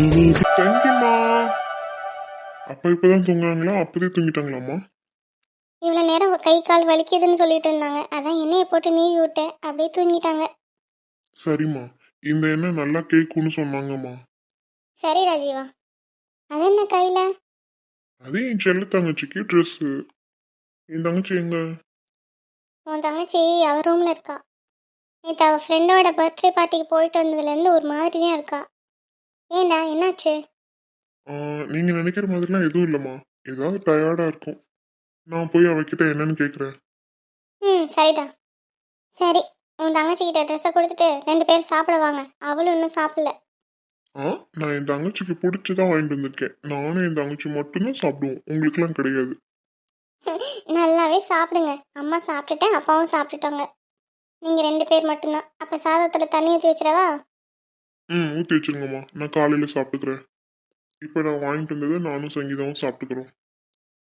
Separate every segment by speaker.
Speaker 1: இனி
Speaker 2: தேங்க்யூம்மா. அப்பா இப்பதான் தூங்குறாங்களா அப்பதே தூங்கிட்டாங்களாம்மா?
Speaker 3: இவ்வளோ நேரம் கை கால் வலிக்குதுன்னு சொல்லிட்டு இருந்தாங்க. அதான் எண்ணெயை போட்டு நீவி விட்டேன். அப்படியே தூங்கிட்டாங்க.
Speaker 2: சரிம்மா. இந்த எண்ணெய் நல்லா கேட்கும்னு சொன்னாங்கம்மா.
Speaker 3: சரி ராஜீவா. அது என்ன கையில்?
Speaker 2: அதே என் செல்ல தங்கச்சிக்கு ட்ரெஸ்ஸு என் தங்கச்சி எங்க?
Speaker 3: உன் தங்கச்சி அவ ரூமில் இருக்கா. நேற்று அவள் ஃப்ரெண்டோட பர்த்டே பார்ட்டிக்கு போயிட்டு வந்ததுலேருந்து ஒரு மாதிரி தான் இருக்கா. ஏண்டா? என்னாச்சு?
Speaker 2: நீங்க நினைக்கிற மாதிரிலாம் எதுவும் இல்லைம்மா. ஏதாவது டயர்டா இருக்கும். நான் போய் அவகிட்ட என்னன்னு கேட்குறேன்
Speaker 3: ம் சரிடா. சரி உன் தங்கச்சிக்கிட்ட ட்ரெஸ்ஸை கொடுத்துட்டு ரெண்டு பேரும் சாப்பிட வாங்க. அவளும் இன்னும் சாப்பிடல.
Speaker 2: ஆ நான் என் தங்கச்சிக்கு பிடிச்சதான் வாங்கிட்டு வந்திருக்கேன். நானும் என் தங்கச்சி மட்டும்தான் சாப்பிடுவோம். உங்களுக்குலாம் கிடையாது.
Speaker 3: நல்லாவே சாப்பிடுங்க. அம்மா சாப்பிட்டுட்டேன் அப்பாவும் சாப்பிட்டுட்டாங்க. நீங்கள் ரெண்டு பேர் மட்டும்தான். அப்போ சாதத்தில் தண்ணி ஊற்றி வச்சிடவா?
Speaker 2: ம் ஊற்றி வச்சிருங்கம்மா. நான் காலையில் சாப்பிட்டுக்கிறேன். இப்போ நான் வாங்கிட்டு வந்ததை நானும் சங்கீதாவும் சாப்பிட்டுக்கிறோம்.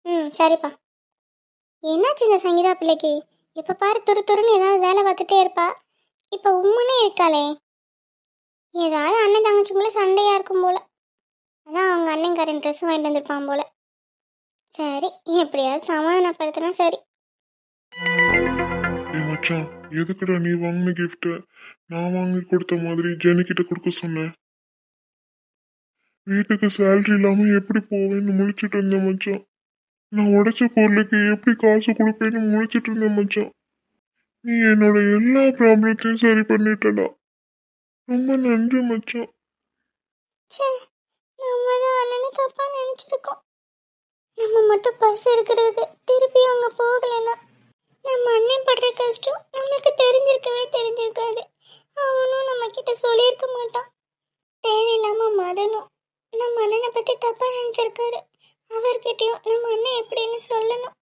Speaker 3: ம் சரிப்பா. என்னாச்சு இந்த சங்கீதா பிள்ளைக்கு? இப்போ பாரு துரு துருன்னு ஏதாவது வேலை பார்த்துட்டே இருப்பா. இப்போ உம்முன்னே இருக்காளே. ஏதாவது அண்ணன் தங்கச்சிக்குள்ளே சண்டையாக இருக்கும் போல. அதான் அவங்க அண்ணன்காரன் ட்ரெஸ் வாங்கிட்டு வந்திருப்பான் போல. சரி எப்படியாவது சமாதானப்படுத்தினா சரி.
Speaker 2: மச்சான் எதுக்குடா நீ வாங்கின கிஃப்ட்டை நான் வாங்கி கொடுத்த மாதிரி ஜெனிக்கிட்ட கொடுக்க சொன்னேன் வீட்டுக்கு சேலரி இல்லாமல் எப்படி போவேன்னு முழிச்சிட்டு இருந்தேன் மச்சான். நான் உடைச்ச பொருளுக்கு எப்படி காசு கொடுப்பேன்னு முழிச்சிட்டு இருந்தேன் மச்சான். நீ என்னோட எல்லா ப்ராப்ளத்தையும் சரி பண்ணிட்டடா. ரொம்ப நன்றி மச்சான்.
Speaker 3: நம்ம தான் அண்ணனை நம்ம மட்டும் பஸ் எடுக்கிறதுக்கு திருப்பி அங்கே போகலைன்னா நம்ம அண்ணன் படுற கஷ்டம் நம்மளுக்கு தெரிஞ்சிருக்கவே தெரிஞ்சிருக்காது அவனும் நம்ம கிட்ட சொல்லியிருக்க மாட்டான் தேவையில்லாம மதனும் நம்ம அண்ணனை பற்றி தப்பாக நினச்சிருக்காரு அவர்கிட்டயும் நம்ம அண்ணன் எப்படின்னு சொல்லணும்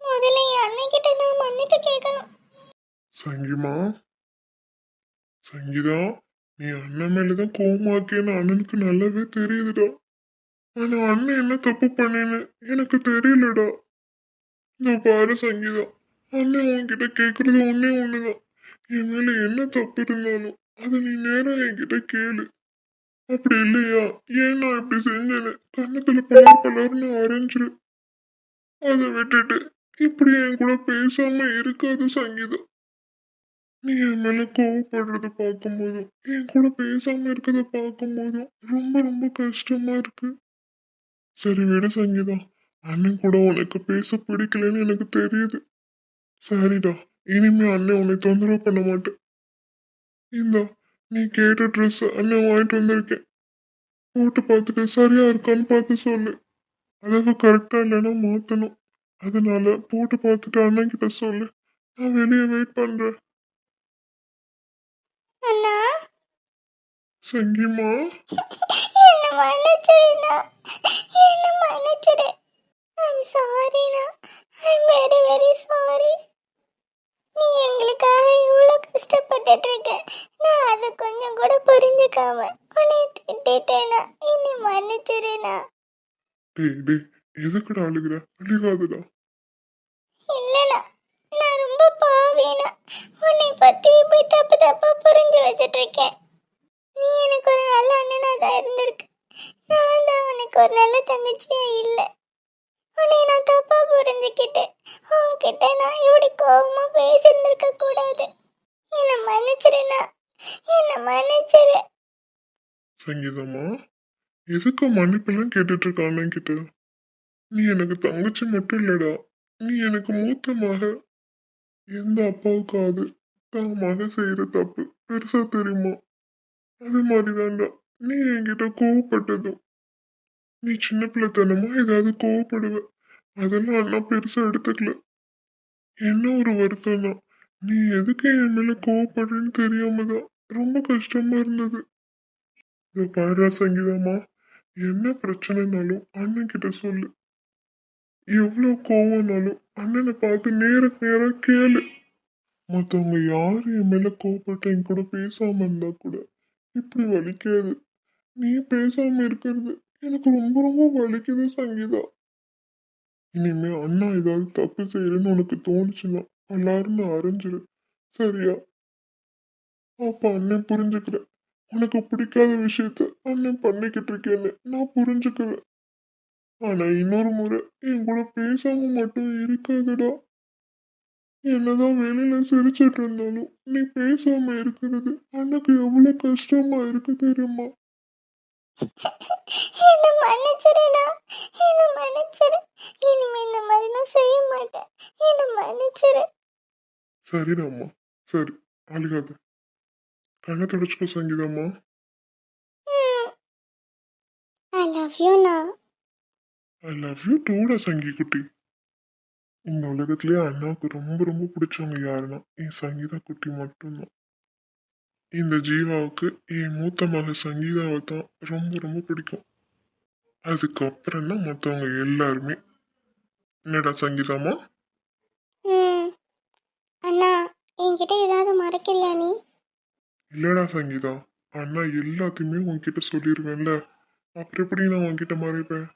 Speaker 3: முதல்ல என் அண்ணன் கிட்ட நான் மன்னிப்பு கேட்கணும்
Speaker 2: சங்கிமா சங்கீதா நீ அண்ணன் மேலதான் கோவமா இருக்கேன்னு அண்ணனுக்கு நல்லாவே தெரியுதுடா. ஆனா அண்ணன் என்ன தப்பு பண்ணேன்னு எனக்கு தெரியலடா. இந்த பாரு சங்கீதா அண்ணன் உன்கிட்ட கேக்குறது ஒன்னே ஒண்ணுதான். என் மேல என்ன தப்பு இருந்தாலும் அதை நீ நேரம் என்கிட்ட கேளு. அப்படி இல்லையா? ஏன் நான் இப்படி செஞ்சேன்னு கன்னத்துல பலர் பலர்னு அரைஞ்சிரு. அதை விட்டுட்டு இப்படி என் கூட பேசாம இருக்காது சங்கீதா. நீ என் மேல கோவப்படுறத பார்க்கும்போதும் என் கூட பேசாம இருக்கிறத பார்க்கும் போதும் ரொம்ப ரொம்ப கஷ்டமா இருக்கு. சரி விட சங்கீதா. அண்ணன் கூட உனக்கு பேச பிடிக்கலன்னு எனக்கு தெரியுது. சரிடா இனிமே அண்ணன் உன்னை தொந்தரவு பண்ண மாட்டேன். இந்தா நீ கேட்ட ட்ரெஸ் அண்ணன் வாங்கிட்டு வந்திருக்கேன். போட்டு பார்த்துட்டு சரியா இருக்கான்னு பார்த்து சொல்லு. அளவு கரெக்டா இல்லைன்னா மாத்தணும். அதனால போட்டு பார்த்துட்டு அண்ணன் கிட்ட சொல்லு. நான் வெளியே வெயிட் பண்றேன்.
Speaker 3: அண்ணா?
Speaker 2: சங்கிமா
Speaker 3: என்ன மன்னிச்சிருண்ணா. என்ன மன்னிச்சிரு. ஐம் சாரிண்ணா ஐம் வெரி வெரி சாரி நீ எங்களுக்காக இவ்வளோ கஷ்டப்பட்டுட்டு இருக்க நான் அதை கொஞ்சம் கூட புரிஞ்சுக்காம உன்னை திட்டேனா என்னை மன்னிச்சிருண்ணா.
Speaker 2: டேய் டேய் எதுக்குடா அழுகுற? அழுகாதுடா.
Speaker 3: இல்லைண்ணா. நான் ரொம்ப பாவினா உன்னை பற்றி இப்படி தப்பு தப்பாக புரிஞ்சு வச்சுட்டு இருக்கேன் நீ எனக்கு ஒரு நல்ல அண்ணனா தான் இருந்திருக்கு. நான் தான் உனக்கு ஒரு நல்ல தங்கச்சியா இல்லை. உன்னை நான் தப்பா புரிஞ்சுக்கிட்டேன் உன்கிட்ட நான் இப்படி கோபமா பேசியிருந்திருக்க கூடாது. என்னை மன்னிச்சிருண்ணா. என்னை மன்னிச்சிரு.
Speaker 2: சங்கீதம்மா எதுக்கு மன்னிப்பெல்லாம் கேட்டுட்டு இருக்க அண்ணன் கிட்ட நீ எனக்கு தங்கச்சி மட்டும் இல்லடா. நீ எனக்கு மூத்த மக அப்பாவுக்கு அது. தான் மக செய்யற தப்பு. பெருசா தெரியுமா? அது மாதிரிதான்டா நீ என்கிட்ட கோவப்பட்டதும். நீ சின்ன பிள்ளைத்தனமா ஏதாவது கோவப்படுவ. அதெல்லாம் அண்ணா பெருசா எடுத்துக்கல. என்ன ஒரு வருத்தம்னா நீ எதுக்கு என் மேல கோவப்படுறேன்னு தெரியாம தான். ரொம்ப கஷ்டமா இருந்தது. இந்த பாரா சங்கீதம்மா. என்ன பிரச்சனைனாலும் அண்ணன் கிட்ட சொல்லு. எவ்வளோ கோவம்னாலும் அண்ணனை பார்த்து நேருக்கு நேரா கேளு. மத்தவங்க யார் என் மேல கோவப்பட்டு என் கூட பேசாம இருந்தா கூட இப்படி வலிக்காது. நீ பேசாம இருக்கிறது எனக்கு ரொம்ப ரொம்ப வலிக்குது சங்கீதா. இனிமே அண்ணா ஏதாவது தப்பு செய்யறேன்னு உனக்கு தோணுச்சுன்னா எல்லாருன்னு அரைஞ்சிரு. சரியா? அப்ப அண்ணன் புரிஞ்சுக்கிறேன் உனக்கு பிடிக்காத விஷயத்த அண்ணன் பண்ணிக்கிட்டு இருக்கேன்னு நான் புரிஞ்சுக்கிறேன் ஆனா இன்னொரு முறை என் கூட பேசாம மட்டும் இருக்காதடா. என்னதான் வெளியில சிரிச்சிட்டு இருந்தாலும் நீ பேசாம இருக்கிறது அண்ணனுக்கு எவ்வளவு கஷ்டமா இருக்கு தெரியுமா?
Speaker 3: என்ன மன்னிச்சிருடா என்ன மன்னிச்சிரு இனிமே இந்த மாதிரி நான் செய்ய மாட்டேன். என்ன மன்னிச்சிரு
Speaker 2: சரிடாம்மா. சரி அழுகாத. கண்ணை தொடச்சுக்கோ சங்கீதாம்மா.
Speaker 3: I love
Speaker 2: I love you Doda Sangi குட்டி. இந்த உலகத்திலேயே அண்ணாவுக்கு ரொம்ப ரொம்ப பிடிச்சவங்க யாருன்னா என் சங்கீதா குட்டி மட்டும்தான். இந்த ஜீவாவுக்கு என் மூத்த மக சங்கீதாவை தான் ரொம்ப ரொம்ப பிடிக்கும். அதுக்கப்புறம் தான் மற்றவங்க எல்லாருமே என்னடா சங்கீதாம்மா?
Speaker 3: ம் அண்ணா என்கிட்ட ஏதாவது மறைக்கிறியா நீ?
Speaker 2: இல்லடா சங்கீதா அண்ணா எல்லாத்தையுமே உன்கிட்ட சொல்லிடுவேன்ல அப்புறம் எப்படி நான் உன்கிட்ட மறைப்பேன்?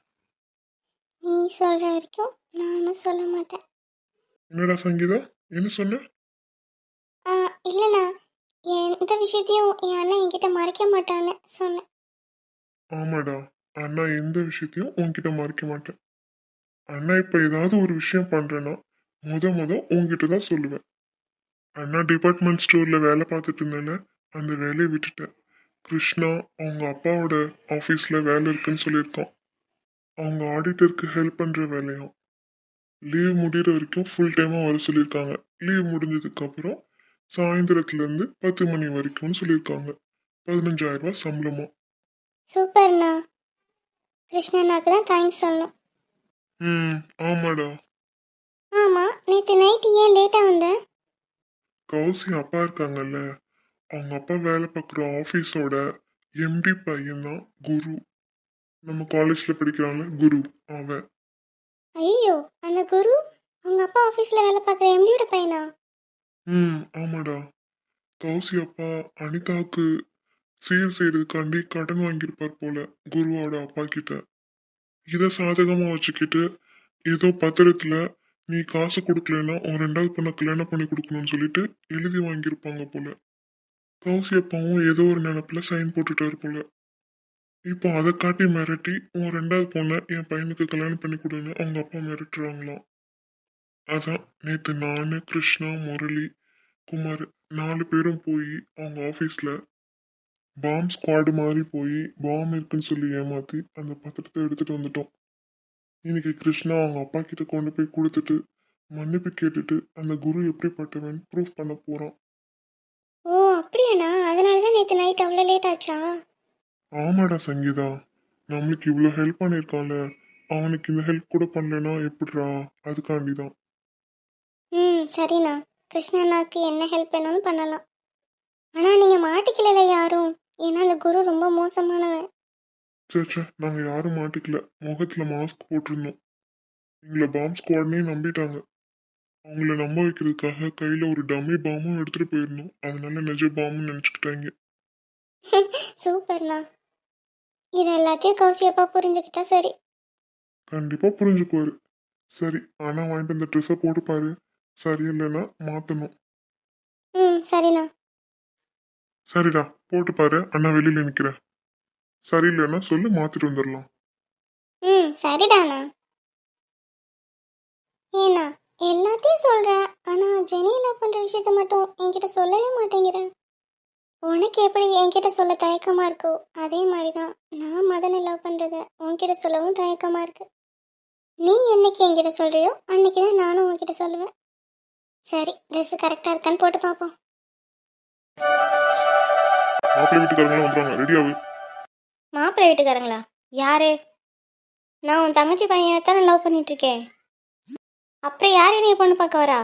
Speaker 3: நீ சொல்ற வரைக்கும் நானும் சொல்ல மாட்டேன்.
Speaker 2: என்னடா சங்கீதா? என்ன சொன்ன?
Speaker 3: இல்லைண்ணா. எந்த விஷயத்தையும் என் அண்ணன் என்கிட்ட மறைக்க மாட்டான்னு சொன்னேன்.
Speaker 2: ஆமாடா. அண்ணா எந்த விஷயத்தையும் உன்கிட்ட மறைக்க மாட்டேன். அண்ணா இப்போ ஏதாவது ஒரு விஷயம் பண்ணுறேன்னா முத முத உன்கிட்ட தான் சொல்லுவேன். அண்ணா டிபார்ட்மெண்ட் ஸ்டோரில் வேலை பார்த்துட்டு இருந்தேன்ல அந்த வேலையை விட்டுட்டேன். கிருஷ்ணா அவங்க அப்பாவோட ஆஃபீஸில் வேலை இருக்குன்னு சொல்லியிருக்கான். அவங்க ஆடிட்டருக்கு ஹெல்ப் பண்ணுற வேலையும் லீவ் முடிகிற வரைக்கும் ஃபுல் டைமாக வர சொல்லியிருக்காங்க. லீவ் முடிஞ்சதுக்கப்புறம் சாயந்தரத்துலேருந்து பத்து மணி வரைக்கும்னு சொல்லியிருக்காங்க. பதினஞ்சாயிரம் ரூபாய் சம்பளமா?
Speaker 3: சூப்பர்ண்ணா. கிருஷ்ணண்ணாக்கு தான் தேங்க்ஸ் சொல்லணும்.
Speaker 2: ம் ஆமாடா.
Speaker 3: ஆமாம் நேற்று நைட்டு ஏன் லேட்டாக வந்த?
Speaker 2: கௌசி அப்பா இருக்காங்கல்ல அவங்க அப்பா வேலை பார்க்குற ஆஃபீஸோட எம்டி பையன் தான் குரு. நம்ம காலேஜில் படிக்கிறான்ல குரு அவன்.
Speaker 3: ஐயோ அந்த குரு? அவங்க அப்பா ஆஃபீஸில் வேலை பார்க்குற எம்டியோட பையனா?
Speaker 2: ம் ஆமாடா. கௌசி அப்பா அனிதாவுக்கு சீர் செய்யறதுக்காண்டி கடன் வாங்கியிருப்பார் போல குருவோட அப்பா கிட்ட. இதை சாதகமாக வச்சுக்கிட்டு ஏதோ பத்திரத்தில் நீ காசு கொடுக்கலன்னா உன் ரெண்டாவது பொண்ணை கல்யாணம் பண்ணி கொடுக்கணும்னு சொல்லிட்டு எழுதி வாங்கியிருப்பாங்க போல. கௌசி அப்பாவும் ஏதோ ஒரு நினப்புல சைன் போட்டுட்டாரு போல. இப்போ அதை காட்டி மிரட்டி உன் ரெண்டாவது பொண்ணை என் பையனுக்கு கல்யாணம் பண்ணி கொடுன்னு அவங்க அப்பா மிரட்டுறாங்களாம். அதான் நேற்று நான் கிருஷ்ணா முரளி குமார் நாலு பேரும் போய் அவங்க ஆஃபீஸில் பாம் ஸ்குவாடு மாதிரி போய் பாம் இருக்குன்னு சொல்லி ஏமாற்றி அந்த பத்திரத்தை எடுத்துகிட்டு வந்துட்டோம். இன்னைக்கு கிருஷ்ணா அவங்க அப்பா கிட்ட கொண்டு போய் கொடுத்துட்டு மன்னிப்பு கேட்டுட்டு அந்த குரு எப்படிப்பட்டவன் ப்ரூஃப் பண்ண போகிறான்
Speaker 3: ஓ அப்படியாண்ணா? அதனால தான் நேற்று நைட் அவ்வளோ லேட் ஆச்சா?
Speaker 2: ஆமாடா சங்கீதா. நம்மளுக்கு இவ்வளோ ஹெல்ப் பண்ணியிருக்கான்ல. அவனுக்கு இந்த ஹெல்ப் கூட பண்ணலனா எப்படிடா? அதுக்காண்டி தான்
Speaker 3: ம் சரிண்ணா. கிருஷ்ணண்ணாக்கு என்ன ஹெல்ப் வேணாலும் பண்ணலாம். ஆனால் நீங்கள் மாட்டிக்கல யாரும்? ஏன்னா அந்த குரு ரொம்ப மோசமானவன்
Speaker 2: சேச்சே நாங்கள் யாரும் மாட்டிக்கல. முகத்தில் மாஸ்க் போட்டிருந்தோம். எங்களை பாம் ஸ்குவாட்னே நம்பிட்டாங்க. அவங்கள நம்ப வைக்கிறதுக்காக கையில் ஒரு டம்மி பாமும் எடுத்துகிட்டு போயிருந்தோம். அதனால நிஜ பாம்புன்னு நினச்சிக்கிட்டாங்க.
Speaker 3: சூப்பர்ண்ணா. இது எல்லாத்தையும் கௌசி அப்பா புரிஞ்சுக்கிட்டா சரி.
Speaker 2: கண்டிப்பாக புரிஞ்சுக்குவாரு. சரி ஆனால் வாங்கிட்டு அந்த ட்ரெஸ்ஸை போட்டு பாரு. சரியில்லைன்னா மாற்றணும்
Speaker 3: ம் சரிண்ணா.
Speaker 2: சரிடா போட்டு பாரு. அண்ணா வெளியில் நிற்கிறேன் சரியில்லைன்னா சொல்லி மாற்றிட்டு வந்துடலாம்
Speaker 3: ம் சரிடாண்ணா. ஏண்ணா எல்லாத்தையும் சொல்கிறேன் ஆனால் ஜெனி லவ் பண்ணுற விஷயத்த மட்டும் என்கிட்ட சொல்லவே மாட்டேங்கிற. உனக்கு எப்படி என்கிட்ட சொல்ல தயக்கமாக இருக்கோ அதே மாதிரி தான் நான் மதனை லவ் பண்ணுறத உன்கிட்ட சொல்லவும் தயக்கமாக இருக்கு. நீ என்னைக்கு என்கிட்ட சொல்கிறியோ அன்னைக்கு தான் நானும் உன்கிட்ட சொல்லுவேன். சரி ட்ரெஸ்ஸு கரெக்டாக இருக்கான்னு போட்டு பார்ப்போம்
Speaker 2: மாப்பிள்ளை வீட்டுக்காரங்களாம் வந்துடுவாங்க ரெடி ஆகு
Speaker 3: மாப்பிள்ளை வீட்டுக்காரங்களா? யாரு? நான் உன் தங்கச்சி பையனை தானே லவ் பண்ணிட்டு இருக்கேன். அப்புறம் யார் என்னைய பொண்ணு பார்க்க வரா?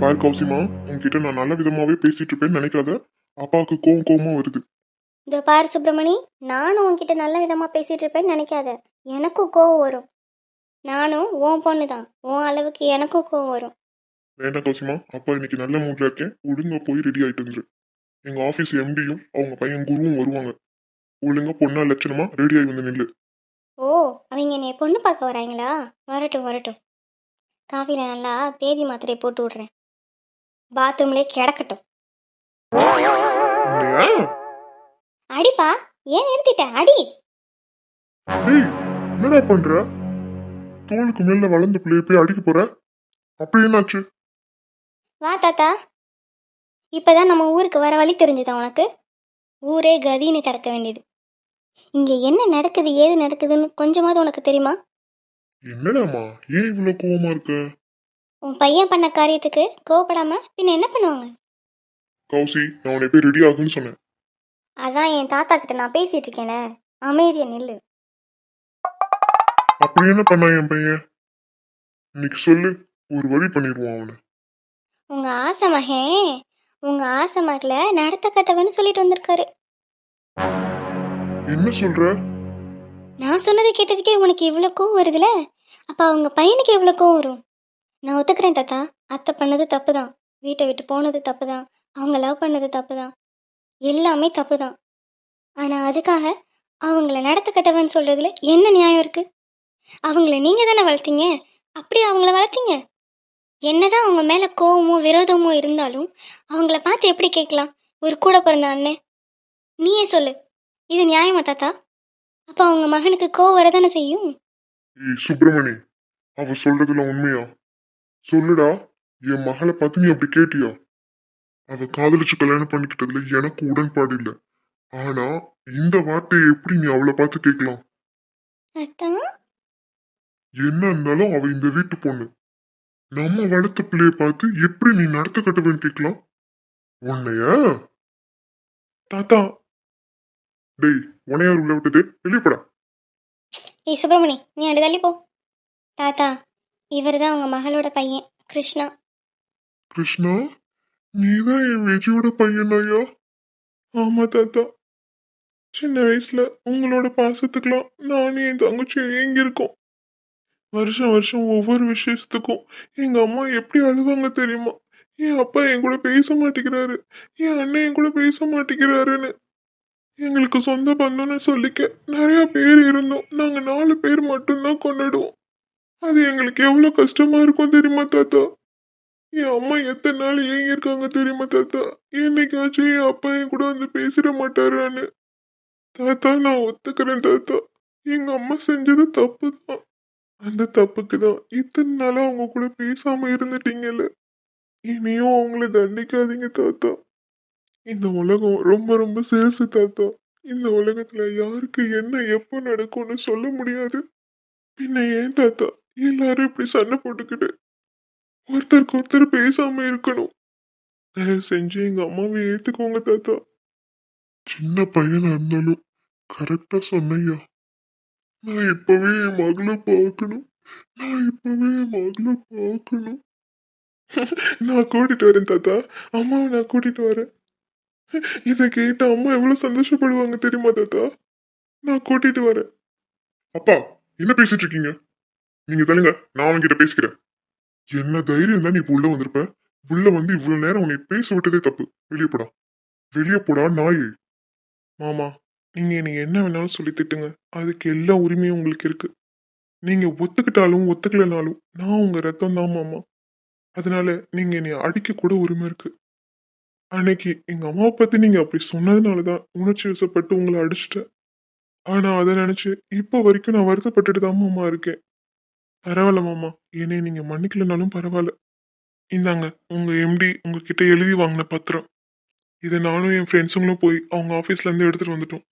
Speaker 2: பார் கௌசிமா உன்கிட்ட நான் நல்ல விதமாவே பேசிட்டு இருப்பேன்னு நினைக்காத. அப்பாவுக்கு கோவம் கோவமா வருது.
Speaker 3: இதோ பாரு சுப்பிரமணி நானும் உன்கிட்ட நல்ல விதமாக பேசிட்டு இருப்பேன்னு நினைக்காத. எனக்கும் கோவம் வரும். நானும் உன் பொண்ணு தான் உன் அளவுக்கு எனக்கும் கோவம் வரும்.
Speaker 2: வேண்டாம் கௌசிமா அப்பா இன்னைக்கு நல்ல மூட்ல இருக்கேன். ஒழுங்கா போய் ரெடி ஆயிட்டு வந்துரு எங்க ஆபீஸ் எம்டியும் அவங்க பையன் குருவும் வருவாங்க. ஒழுங்கா பொண்ணா லட்சணமா ரெடி ஆகி வந்து நில்லு.
Speaker 3: ஓ அவங்க என்னைய பொண்ணு பார்க்க வராங்களா? வரட்டும் வரட்டும். காஃபியில் நல்லா பேதி மாத்திரையை போட்டு விட்றேன். பாத்ரூம்லேயே கிடக்கட்டும். அடிப்பா ஏன் நிறுத்திட்ட? அடி.
Speaker 4: என்னடா பண்ற? தோளுக்கு மேல வளர்ந்த பிள்ளைய போய் அடிக்க போற? அப்படி என்னாச்சு?
Speaker 3: வா தாத்தா. இப்பதான் நம்ம ஊருக்கு வர வழி தெரிஞ்சுதா உனக்கு? ஊரே கதின்னு கிடக்க வேண்டியது. இங்க என்ன நடக்குது ஏது நடக்குதுன்னு கொஞ்சமாவது உனக்கு தெரியுமா?
Speaker 4: என்னடாமா ஏன் இவ்வளவு கோவமா இருக்க?
Speaker 3: உன் பையன் பண்ண காரியத்துக்கு கோவப்படாம பின்ன என்ன பண்ணுவாங்க?
Speaker 4: கௌசி நான் உன்னை போய் ரெடி ஆகுன்னு சொன்னேன்.
Speaker 3: அதான் என் தாத்தா கிட்ட நான் பேசிட்டு இருக்கேனே. அமைதியா நில்லு.
Speaker 4: அப்படி என்ன பண்ணா என் பையன்? இன்னைக்கு சொல்லு ஒரு வழி பண்ணிடுவான் அவனை.
Speaker 3: உங்க ஆசை மகன் உங்க ஆசை மகளை நடத்த கட்டவன்னு சொல்லிட்டு வந்திருக்காரு.
Speaker 4: என்ன சொல்ற?
Speaker 3: நான் சொன்னதை கேட்டதுக்கே உனக்கு இவ்வளோ கோவம் வருதுல? அப்போ அவங்க பையனுக்கு எவ்வளோ கோவம் வரும்? நான் ஒத்துக்கிறேன் தாத்தா. அத்தை பண்ணது தப்பு தான் வீட்டை விட்டு போனது தப்பு தான் அவங்க லவ் பண்ணது தப்பு தான் எல்லாமே தப்பு தான் ஆனால் அதுக்காக அவங்கள நடத்த கட்டவன் சொல்கிறதுல என்ன நியாயம் இருக்குது அவங்கள நீங்கள் தானே வளர்த்தீங்க? அப்படி அவங்கள வளர்த்தீங்க? என்னதான் அவங்க மேலே கோவமோ விரோதமோ இருந்தாலும் அவங்கள பார்த்து எப்படி கேட்கலாம்? ஒரு கூட பிறந்த அண்ணன் நீயே சொல்லு. இது நியாயமா தாத்தா? அப்போ அவங்க மகனுக்கு கோவம் வரதானே செய்யும்?
Speaker 4: சுப்பிரமணி அவ சொல்றதுல உண்மையா? சொல்லுடா என் மகளை பார்த்து நீ அப்படி கேட்டியா? அவ காதலிச்சு கல்யாணம் பண்ணிக்கிட்டதுல எனக்கு உடன்பாடு இல்லை. ஆனா இந்த வார்த்தையை எப்படி நீ அவளை பார்த்து கேட்கலாம்? என்ன இருந்தாலும் அவ இந்த வீட்டு பொண்ணு. நம்ம வளர்த்த பிள்ளைய பார்த்து எப்படி நீ நடத்த கட்டுவேன்னு கேட்கலாம்? உன்னைய? தாத்தா. டேய் உனையார் உள்ள விட்டது? வெளியப்படா
Speaker 3: ஏய் சுப்பிரமணி நீ தள்ளி போ. தாத்தா. இவர் தான் உங்க மகளோட பையன் கிருஷ்ணா.
Speaker 4: கிருஷ்ணா? நீதான் என் விஜயோட பையனாயா? ஆமா தாத்தா. சின்ன வயசுல உங்களோட பாசத்துக்கெல்லாம் நானும் என் தங்கச்சியும் ஏங்கி இருக்கோம் வருஷம் வருஷம் ஒவ்வொரு விசேஷத்துக்கும் எங்க அம்மா எப்படி அழுவாங்க தெரியுமா? என் அப்பா என் கூட பேச மாட்டேங்கிறாரு. என் அண்ணன் என் கூட பேச மாட்டேங்கிறாருன்னு. எங்களுக்கு சொந்த பந்தம்னு சொல்லிக்க நிறைய பேர் இருந்தோம். நாங்க நாலு பேர் மட்டும்தான் கொண்டாடுவோம். அது எங்களுக்கு எவ்வளவு கஷ்டமா இருக்கும் தெரியுமா தாத்தா? என் அம்மா எத்தனை நாள் ஏங்கி இருக்காங்க தெரியுமா தாத்தா? என்னைக்காச்சும் என் அப்பா என் கூட வந்து பேசிட மாட்டாரான்னு. தாத்தா நான் ஒத்துக்கிறேன் தாத்தா. எங்க அம்மா செஞ்சது தப்பு தான் அந்த தப்புக்கு தான் இத்தனை நாளாக அவங்க கூட பேசாம இருந்துட்டீங்கல்ல. இனியும் அவங்கள தண்டிக்காதீங்க தாத்தா. இந்த உலகம் ரொம்ப ரொம்ப சிறுசு தாத்தா. இந்த உலகத்துல யாருக்கு என்ன எப்போ நடக்கும்னு சொல்ல முடியாது. பின்ன ஏன் தாத்தா? எல்லாரும் இப்படி சண்டை போட்டுக்கிட்டு ஒருத்தருக்கு ஒருத்தர் பேசாம இருக்கணும். தயவு செஞ்சு எங்க அம்மாவை ஏத்துக்கோங்க தாத்தா. சின்ன பையனா இருந்தாலும் கரெக்டா சொன்னையா. நான் இப்பவே என் மகளை பார்க்கணும். நான் இப்பவே என் மகளை பார்க்கணும். நான் கூட்டிட்டு வரேன் தாத்தா. அம்மாவை நான் கூட்டிட்டு வரேன். இதை கேட்டு அம்மா எவ்வளவு சந்தோஷப்படுவாங்க தெரியுமா தாத்தா? நான் கூட்டிட்டு வரேன். அப்பா என்ன பேசிட்டு இருக்கீங்க? நீங்க தள்ளுங்க நான் அவன்கிட்ட பேசிக்கிறேன். என்ன தைரியம் தான் நீ இப்ப உள்ள வந்திருப்ப? உள்ள வந்து இவ்வளவு நேரம் உன்னை பேச விட்டதே தப்பு. வெளியே போடா. வெளியே போடா நாய். மாமா நீங்க எனக்கு என்ன வேணாலும் சொல்லி திட்டுங்க. அதுக்கு எல்லா உரிமையும் உங்களுக்கு இருக்கு. நீங்க ஒத்துக்கிட்டாலும் ஒத்துக்கலனாலும் நான் உங்க ரத்தம் தான் மாமா. அதனால நீங்க என்னை அடிக்க கூட உரிமை இருக்கு. அன்னைக்கு எங்க அம்மாவை பத்தி நீங்க அப்படி சொன்னதுனாலதான் உணர்ச்சி வசப்பட்டு உங்களை அடிச்சிட்டேன். ஆனா அதை நினைச்சு இப்போ வரைக்கும் நான் வருத்தப்பட்டுட்டு தான் மாமா இருக்கேன். பரவாயில்ல மாமா. என்னை நீங்க மன்னிக்கலனாலும் பரவாயில்ல. இந்தாங்க உங்க எம்டி உங்ககிட்ட எழுதி வாங்கின பத்திரம். இதை நானும் என் ஃப்ரெண்ட்ஸுங்களும் போய் அவங்க ஆஃபீஸ்ல இருந்து எடுத்துட்டு வந்துட்டோம்.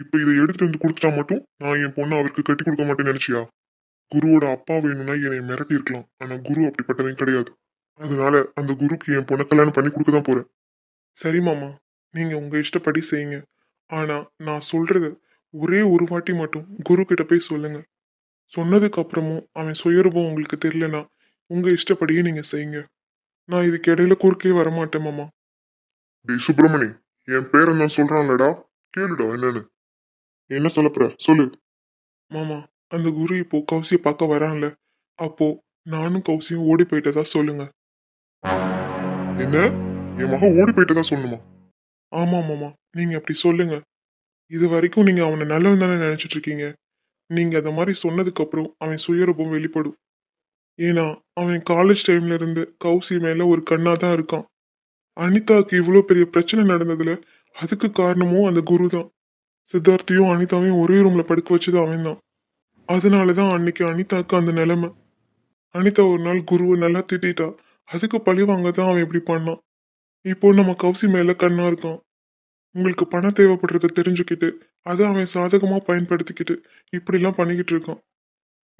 Speaker 4: இப்போ இதை எடுத்துட்டு வந்து கொடுத்துட்டா மட்டும் நான் என் பொண்ணை அவருக்கு கட்டி கொடுக்க மாட்டேன்னு நினைச்சியா? குருவோட அப்பா வேணும்னா என்னை மிரட்டி இருக்கலாம் ஆனா குரு அப்படிப்பட்டவன் கிடையாது. அதனால அந்த குருக்கு என் பொண்ணை கல்யாணம் பண்ணி கொடுக்க தான் போறேன். சரி மாமா நீங்க உங்க இஷ்டப்படி செய்யுங்க. ஆனா நான் சொல்றத ஒரே ஒரு வாட்டி மட்டும் குரு கிட்ட போய் சொல்லுங்க. சொன்னதுக்கு அப்புறமும் அவன் சுயரூபம் உங்களுக்கு தெரியலனா உங்க இஷ்டப்படியே நீங்க செய்யுங்க. நான் இதுக்கு இடையில குறுக்கே வரமாட்டேன் மாமா. டேய் சுப்பிரமணி என் பேரை நான் சொல்றான்லடா. கேளுடா என்னன்னு. என்ன சொல்லப்புற? சொல்லு. மாமா அந்த குரு இப்போ கௌசிய பார்க்க வரான்ல. அப்போ நானும் கௌசியும் ஓடி போயிட்டதா சொல்லுங்க. என்ன? என் மகன் ஓடி போயிட்டதா சொல்லணுமா? ஆமா மாமா. நீங்க அப்படி சொல்லுங்க. இது வரைக்கும் நீங்க அவனை நல்லவன் தானே நினைச்சிட்டு இருக்கீங்க. நீங்க அதை மாதிரி சொன்னதுக்கு அப்புறம் அவன் சுயரூபம் வெளிப்படும். ஏன்னா அவன் காலேஜ் டைம்ல இருந்து கௌசி மேல ஒரு கண்ணா தான் இருக்கான். அனிதாக்கு இவ்வளோ பெரிய பிரச்சனை நடந்ததுல
Speaker 2: அதுக்கு காரணமும் அந்த குரு தான் சித்தார்த்தையும் அனிதாவையும் ஒரே ரூம்ல படுக்க வச்சது அவன் தான் அதனால தான் அன்னைக்கு அனிதாவுக்கு அந்த நிலைமை. அனிதா ஒரு நாள் குருவை நல்லா திட்டா அதுக்கு பழி வாங்க தான் அவன் இப்படி பண்ணான். இப்போ நம்ம கௌசி மேல கண்ணா இருக்கான். உங்களுக்கு பணம் தேவைப்படுறத தெரிஞ்சுக்கிட்டு அதை அவன் சாதகமாக பயன்படுத்திக்கிட்டு இப்படிலாம் பண்ணிக்கிட்டு இருக்கான்.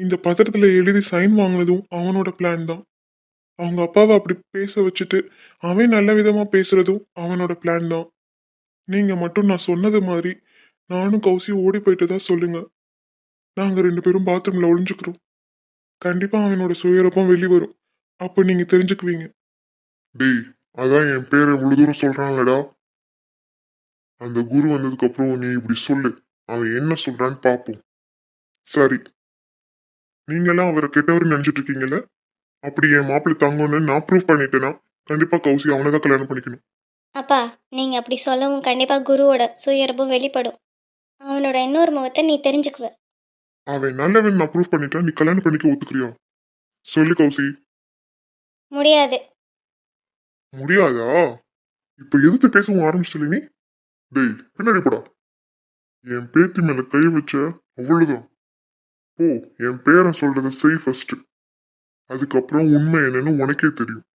Speaker 2: இந்த பத்திரத்தில் எழுதி சைன் வாங்கினதும் அவனோட பிளான் தான். அவங்க அப்பாவை அப்படி பேச வச்சுட்டு அவன் நல்ல விதமாக பேசுறதும் அவனோட பிளான் தான். நீங்கள் மட்டும் நான் சொன்னது மாதிரி நானும் கௌசி ஓடி போயிட்டு தான் சொல்லுங்கள் நாங்கள் ரெண்டு பேரும் பாத்ரூமில் ஒளிஞ்சுக்கிறோம். கண்டிப்பாக அவனோட சுயரப்பம் வெளி வரும் அப்போ நீங்கள் தெரிஞ்சுக்குவீங்க. டேய் அதான் என் பேரை இவ்வளோ தூரம் சொல்கிறாங்களடா அந்த குரு வந்ததுக்கு அப்புறம் நீ இப்படி சொல்லு. அவன் என்ன சொல்றான்னு பாப்போம். சரி. நீங்களாம் அவரை கெட்டவர் நினைச்சிட்டு இருக்கீங்கல்ல அப்படி என் மாப்பிள்ளை தங்கன்னு நான் ப்ரூவ் பண்ணிட்டேன்னா கண்டிப்பா கௌசி அவனை தான் கல்யாணம் பண்ணிக்கணும்.
Speaker 3: அப்பா நீங்கள் அப்படி சொல்லவும் கண்டிப்பாக குருவோட சுயரபம் வெளிப்படும். அவனோட இன்னொரு முகத்தை நீ தெரிஞ்சுக்குவ.
Speaker 2: அவன் நல்லவன் நான் ப்ரூவ் பண்ணிட்டா நீ கல்யாணம் பண்ணிக்க ஒத்துக்கிறியா? சொல்லு கௌசி.
Speaker 3: முடியாது.
Speaker 2: முடியாதா? இப்ப எதுக்கு பேசவும் ஆரம்பிச்சிட்டல நீ? டேய் பின்னாடி போடா. என் பேத்தி மேல கை வச்ச அவ்வளவுதான். ஓ என் பேரன் சொல்றத செய் ஃபர்ஸ்ட் அதுக்கப்புறம் உண்மை என்னன்னு உனக்கே தெரியும்.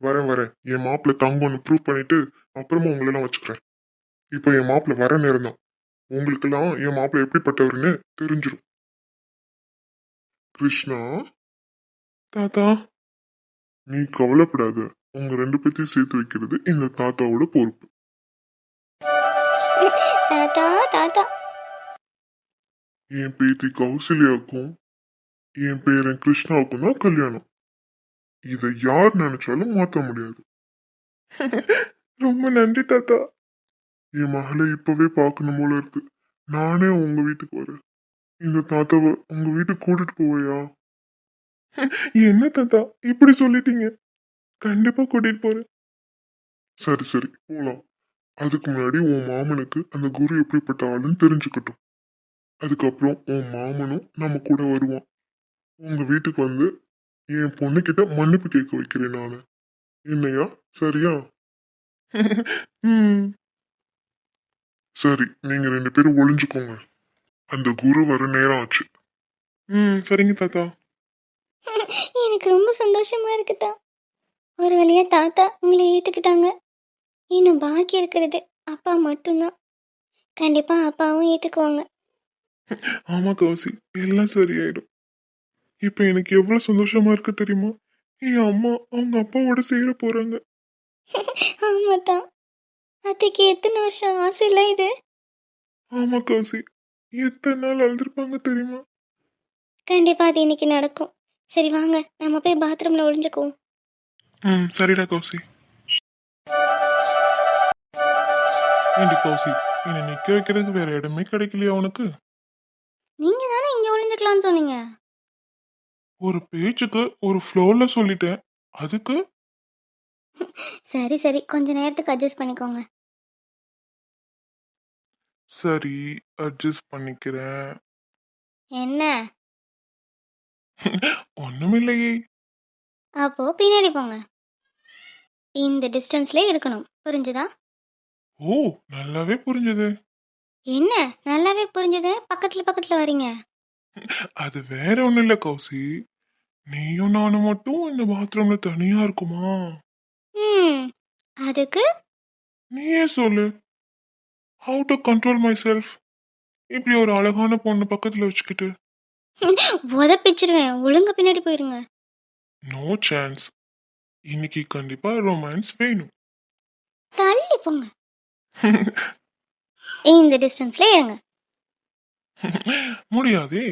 Speaker 2: வரேன் வரேன். என் மாப்பிள்ள தங்கம்னு ப்ரூவ் பண்ணிட்டு அப்புறமா உங்களெல்லாம் வச்சுக்கிறேன். இப்போ என் மாப்பிள்ள வர நேரம் தான் உங்களுக்கெல்லாம் என் மாப்பிள்ள எப்படிப்பட்டவர்னு தெரிஞ்சிடும் கிருஷ்ணா? தாத்தா. நீ கவலைப்படாத. உங்க ரெண்டு பேத்தையும் சேர்த்து வைக்கிறது இந்த தாத்தாவோட பொறுப்பு.
Speaker 3: தாத்தா தாத்தா.
Speaker 2: என் பேத்தி கௌசல்யாவுக்கும் என் பேரன் கிருஷ்ணாவுக்கும் தான் கல்யாணம். இதை யார் நினைச்சாலும் மாத்த முடியாது. ரொம்ப நன்றி தாத்தா. என் மகளை இப்பவே பார்க்கணும் போல இருக்கு. நானே உங்க வீட்டுக்கு வரேன். இந்த தாத்தாவை உங்க வீட்டுக்கு கூட்டிட்டு போவையா? என்ன தாத்தா? இப்படி சொல்லிட்டீங்க. கண்டிப்பா கூட்டிட்டு போறேன். சரி சரி. போலாம். அதுக்கு முன்னாடி உன் மாமனுக்கு அந்த குரு எப்படிப்பட்ட ஆளுன்னு தெரிஞ்சுக்கட்டும். அதுக்கப்புறம் உன் மாமனும் நம்ம கூட வருவான். உங்க வீட்டுக்கு வந்து என் பொண்ணுகிட்ட மன்னிப்பு கேட்க வைக்கிறேன் நானு. என்னையா? சரியா? சரி நீங்க ரெண்டு பேரும் ஒளிஞ்சுக்கோங்க. அந்த குரு வர நேரம் ஆச்சு. ம் சரிங்க தாத்தா.
Speaker 3: எனக்கு ரொம்ப சந்தோஷமா இருக்குதா? ஒரு வழியா தாத்தா உங்களை ஏற்றுக்கிட்டாங்க இன்னும் பாக்கி இருக்கிறது அப்பா மட்டும்தான். கண்டிப்பாக அப்பாவும் ஏற்றுக்குவாங்க
Speaker 2: ஆமா கௌசி எல்லாம் சரியாயிடும். இப்ப எனக்கு எவ்வளவு சந்தோஷமா இருக்கு தெரியுமா? என் அம்மா அவங்க அப்பாவோட சேர போறாங்க.
Speaker 3: ஆமாத்தான் அத்தைக்கு எத்தனை வருஷம் ஆசை இல்லை இது?
Speaker 2: ஆமா கௌசி எத்தனை நாள் அழுதுருப்பாங்க தெரியுமா?
Speaker 3: கண்டிப்பாக அது இன்னைக்கு நடக்கும். சரி வாங்க நம்ம போய் பாத்ரூமில் ஒளிஞ்சுக்குவோம்.
Speaker 2: ம் சரிடா கௌசி. ஏண்டி கௌசி? என்னை நிக்க வைக்கிறதுக்கு வேற இடமே கிடைக்கலையா உனக்கு?
Speaker 3: நீங்கள் தானே இங்கே ஒளிஞ்சுக்கலாம்னு சொன்னீங்க.
Speaker 2: ஒரு பேச்சுக்கு ஒரு ஃப்ளோர்ல சொல்லிட்டேன். அதுக்கு?
Speaker 3: சரி சரி. கொஞ்ச நேரத்துக்கு அட்ஜஸ்ட் பண்ணிக்கோங்க.
Speaker 2: சரி அட்ஜஸ்ட் பண்ணிக்கிறேன்.
Speaker 3: என்ன?
Speaker 2: ஒண்ணுமில்லையே.
Speaker 3: அப்போ பின்னாடி போங்க. இந்த டிஸ்டன்ஸ்லேயே இருக்கணும். புரிஞ்சுதா?
Speaker 2: ஓ நல்லாவே புரிஞ்சது.
Speaker 3: என்ன? நல்லாவே புரிஞ்சுது? பக்கத்தில் பக்கத்தில் வரீங்க.
Speaker 2: அது வேற ஒண்ணும் இல்ல கௌசி. நீயும் நானும் மட்டும் இந்த பாத்ரூம்ல தனியா இருக்குமா?
Speaker 3: ம். அதுக்கு?
Speaker 2: நீயே சொல்லு. How to control my self இப்படி ஒரு அழகான பொண்ணு பக்கத்துல வச்சுக்கிட்டு.
Speaker 3: உதப்பிச்சிருவேன். ஒழுங்க பின்னாடி போயிருங்க.
Speaker 2: நோ சான்ஸ் இன்னைக்கு கண்டிப்பா ரொமான்ஸ் வேணும்.
Speaker 3: தள்ளி போங்க. இந்த டிஸ்டன்ஸ்ல இருங்க.
Speaker 2: முடியாதே.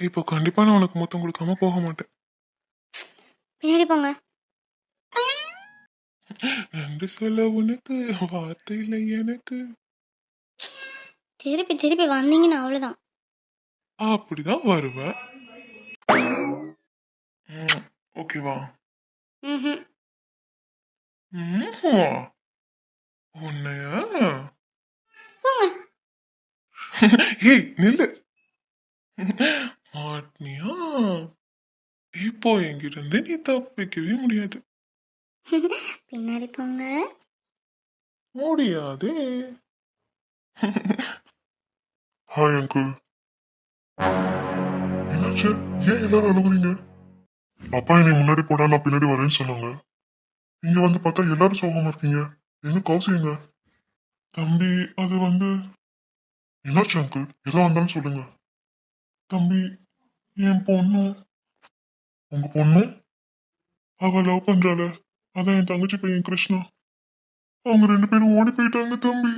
Speaker 2: இப்போ கண்டிப்பா நான் உனக்கு மொத்தம் கொடுக்காம போக மாட்டேன்.
Speaker 3: பின்னாடி போங்க.
Speaker 2: நன்றி சொல்ல உனக்கு வார்த்தை இல்லை எனக்கு.
Speaker 3: திருப்பி திருப்பி வந்தீங்கன்னா அவ்வளோதான்
Speaker 2: அப்படிதான் வருவேன் ஓகேவா?
Speaker 3: ம்.
Speaker 2: உன்னையா? ஏய் நில்லு. மாட்டினியா இப்போ என்கிட்ட இருந்து நீ தப்பிக்கவே முடியாது.
Speaker 3: பின்னாடி போங்க.
Speaker 2: முடியாதே. ஹாய் அங்கிள் என்னாச்சு? ஏன் எல்லாரும் அழுகுறீங்க? அப்பா என்னை முன்னாடி போடா நான் பின்னாடி வரேன்னு சொன்னாங்க. இங்க வந்து பார்த்தா எல்லாரும் சோகமா இருக்கீங்க. என்ன காசுங்க தம்பி அது வந்து என்னாச்சு அங்கிள் எதோ வந்தாலும் சொல்லுங்க. தம்பி என் பொண்ணு உங்க பொண்ணு? அவ லவ் பண்றாள. அதான் என் தங்கச்சி பையன் கிருஷ்ணா. அவங்க ரெண்டு பேரும் ஓடி போயிட்டாங்க தம்பி.